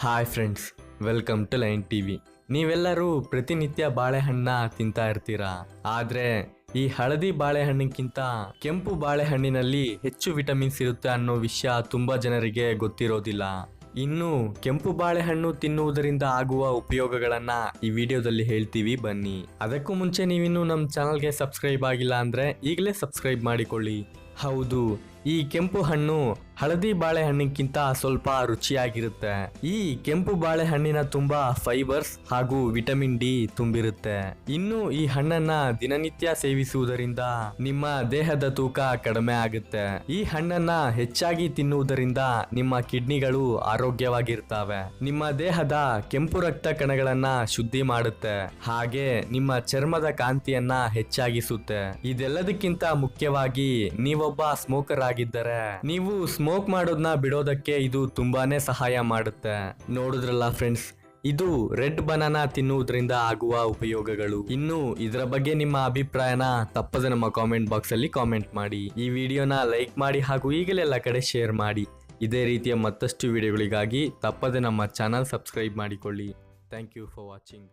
Hi friends welcome to Line TV ನೀವೆಲ್ಲರೂ ಪ್ರತಿನಿತ್ಯ ಬಾಳೆಹಣ್ಣ ತಿಂತಾ ಇರ್ತೀರಾ? ಆದ್ರೆ ಈ ಹಳದಿ ಬಾಳೆಹಣ್ಣಿಗಿಂತ ಕೆಂಪು ಬಾಳೆಹಣ್ಣಿನಲ್ಲಿ ಹೆಚ್ಚು ವಿಟಮಿನ್ಸ್ ಇರುತ್ತೆ ಅನ್ನೋ ವಿಷಯ ತುಂಬಾ ಜನರಿಗೆ ಗೊತ್ತಿರೋದಿಲ್ಲ. ಇನ್ನು ಕೆಂಪು ಬಾಳೆಹಣ್ಣು ತಿನ್ನುವುದರಿಂದ ಆಗುವ ಉಪಯೋಗಗಳನ್ನ ಈ ವಿಡಿಯೋದಲ್ಲಿ ಹೇಳ್ತೀವಿ, ಬನ್ನಿ. ಅದಕ್ಕೂ ಮುಂಚೆ ನೀವಿನ್ನೂ ನಮ್ಮ ಚಾನಲ್ಗೆ ಸಬ್ಸ್ಕ್ರೈಬ್ ಆಗಿಲ್ಲ ಅಂದ್ರೆ ಈಗಲೇ ಸಬ್ಸ್ಕ್ರೈಬ್ ಮಾಡಿಕೊಳ್ಳಿ. ಹೌದು, ಈ ಕೆಂಪು ಹಣ್ಣು ಹಳದಿ ಬಾಳೆಹಣ್ಣಿಗಿಂತ ಸ್ವಲ್ಪ ರುಚಿಯಾಗಿರುತ್ತೆ. ಈ ಕೆಂಪು ಬಾಳೆಹಣ್ಣಿನ ತುಂಬಾ ಫೈಬರ್ಸ್ ಹಾಗೂ ವಿಟಮಿನ್ ಡಿ ತುಂಬಿರುತ್ತೆ. ಇನ್ನು ಈ ಹಣ್ಣನ್ನ ದಿನನಿತ್ಯ ಸೇವಿಸುವುದರಿಂದ ನಿಮ್ಮ ದೇಹದ ತೂಕ ಕಡಿಮೆ ಆಗುತ್ತೆ. ಈ ಹಣ್ಣನ್ನ ಹೆಚ್ಚಾಗಿ ತಿನ್ನುವುದರಿಂದ ನಿಮ್ಮ ಕಿಡ್ನಿಗಳು ಆರೋಗ್ಯವಾಗಿರ್ತವೆ. ನಿಮ್ಮ ದೇಹದ ಕೆಂಪು ರಕ್ತ ಕಣಗಳನ್ನ ಶುದ್ಧಿ ಮಾಡುತ್ತೆ. ಹಾಗೆ ನಿಮ್ಮ ಚರ್ಮದ ಕಾಂತಿಯನ್ನ ಹೆಚ್ಚಾಗಿಸುತ್ತೆ. ಇದೆಲ್ಲದಕ್ಕಿಂತ ಮುಖ್ಯವಾಗಿ ನೀವೊಬ್ಬ ಸ್ಮೋಕರ್ ಆಗಿದ್ದರೆ ನೀವು ಸ್ಮೋಕ್ ಮಾಡೋದನ್ನ ಬಿಡೋದಕ್ಕೆ ಇದು ತುಂಬಾನೇ ಸಹಾಯ ಮಾಡುತ್ತೆ. ನೋಡಿದ್ರಲ್ಲ ಫ್ರೆಂಡ್ಸ್, ಇದು ರೆಡ್ ಬನಾನಾ ತಿನ್ನುವುದರಿಂದ ಆಗುವ ಉಪಯೋಗಗಳು. ಇನ್ನು ಇದರ ಬಗ್ಗೆ ನಿಮ್ಮ ಅಭಿಪ್ರಾಯನ ತಪ್ಪದೆ ನಮ್ಮ ಕಾಮೆಂಟ್ ಬಾಕ್ಸ್ ಅಲ್ಲಿ ಕಾಮೆಂಟ್ ಮಾಡಿ. ಈ ವಿಡಿಯೋನ ಲೈಕ್ ಮಾಡಿ ಹಾಗೂ ಈಗಲೆಲ್ಲ ಕಡೆ ಶೇರ್ ಮಾಡಿ. ಇದೇ ರೀತಿಯ ಮತ್ತಷ್ಟು ವಿಡಿಯೋಗಳಿಗಾಗಿ ತಪ್ಪದೆ ನಮ್ಮ ಚಾನಲ್ ಸಬ್ಸ್ಕ್ರೈಬ್ ಮಾಡಿಕೊಳ್ಳಿ. Thank you for watching.